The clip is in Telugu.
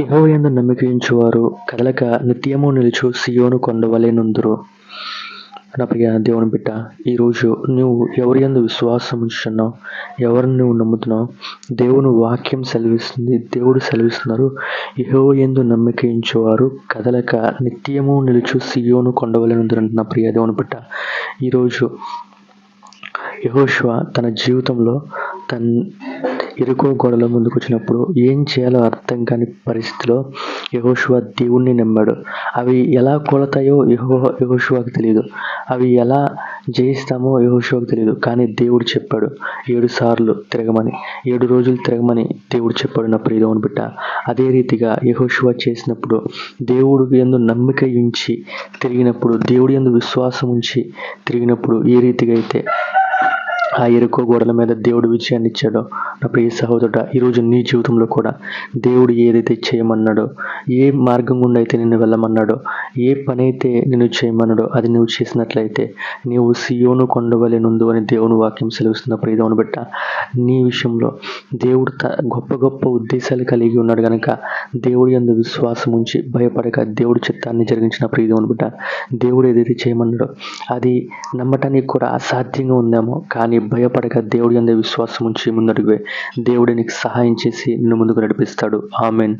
యెహోవాయందు నమ్మకించువారు కదలక నిత్యము నిలుచు సియోను కొండవలె నుందురు. నా ప్రియ దేవుని బిడ్డ ఈరోజు నువ్వు ఎవరి ఎందు విశ్వాసం ఉంచున్నావు ఎవరిని నువ్వు నమ్ముతున్నావు? దేవుని వాక్యం సెలవిస్తుంది దేవుడు సెలవిస్తున్నారు. యహో ఎందు నమ్మకించేవారు కదలక నిత్యము నిలుచు సియోను కొండవలె నా ప్రియ దేవుని బిడ్డ. ఈరోజు యహోశివ తన జీవితంలో తన ఎరుకో గోడల ముందుకు వచ్చినప్పుడు ఏం చేయాలో అర్థం కాని పరిస్థితిలో యహోశివ దేవుణ్ణి నమ్మాడు. అవి ఎలా కొలతాయో యహో యహోశివకు తెలియదు అవి ఎలా జయిస్తామో యహోశివకు తెలియదు కానీ దేవుడు చెప్పాడు ఏడు సార్లు తిరగమని ఏడు రోజులు తిరగమని దేవుడు చెప్పాడు నా ప్రియదవుని బిడ్డ. అదే రీతిగా యహోశివ చేసినప్పుడు దేవుడు ఎందు నమ్మిక ఉంచి తిరిగినప్పుడు దేవుడి ఎందు విశ్వాసం ఉంచి తిరిగినప్పుడు ఏ రీతిగా అయితే ఆ ఎరుకో గోడల మీద దేవుడు విజయాన్ని ఇచ్చాడో. నా ప్రియ సహోదరుడ ఈరోజు నీ జీవితంలో కూడా దేవుడు ఏదైతే చేయమన్నాడో ఏ మార్గం గుండా అయితే నిన్ను వెళ్ళమన్నాడో ఏ పని అయితే నిన్ను చేయమన్నాడో అది నువ్వు చేసినట్లయితే నీవు సియోను కొండవలేనుందు అని దేవుని వాక్యం సెలవుస్తున్న ప్రియదవుని బిడ్డ నీ విషయంలో దేవుడు గొప్ప గొప్ప ఉద్దేశాలు కలిగి ఉన్నాడు కనుక దేవుడి అందు విశ్వాసం ఉంచి భయపడక దేవుడి చిత్తాన్ని జరిగించిన ప్రియదవుని బిడ్డ దేవుడు ఏదైతే చేయమన్నాడో అది నమ్మటానికి కూడా అసాధ్యంగా ఉందేమో కానీ భయపడక దేవుడి అందే విశ్వాసం ఉంచి ముందడుగువే దేవుడి నీకు సహాయం చేసి నిన్ను ముందుకు నడిపిస్తాడు. ఆమెన్.